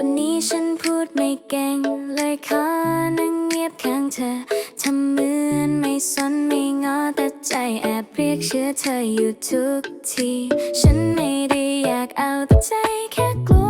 วันนี้ฉันพูดไม่เก่งเลยขอนั่งเงียบข้างเธอทำเหมือนไม่สนไม่งอแต่ใจแอบเรียกเชื่อเธออยู่ทุกที ฉันไม่ได้อยากเอาแต่ใจแค่กลัว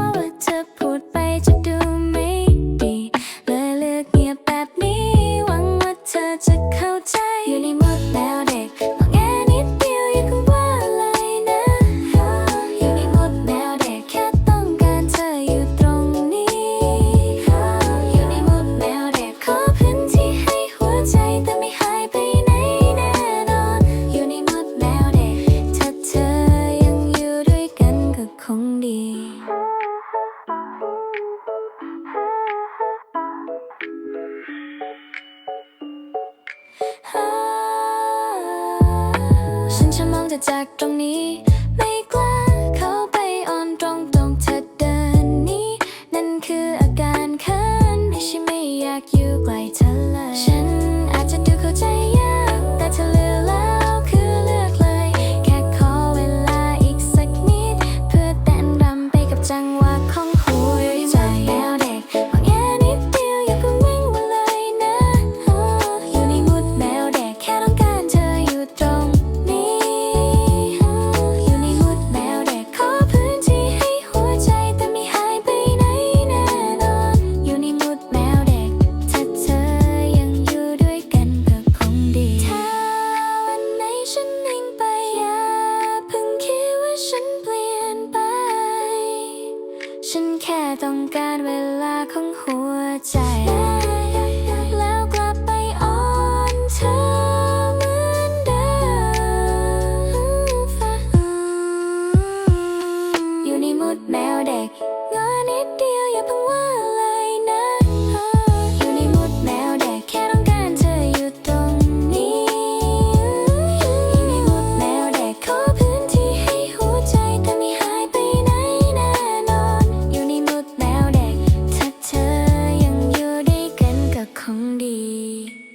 ฉันชะมองเธอจากตรงนี้ ต้องการเวลาของหัว sendiri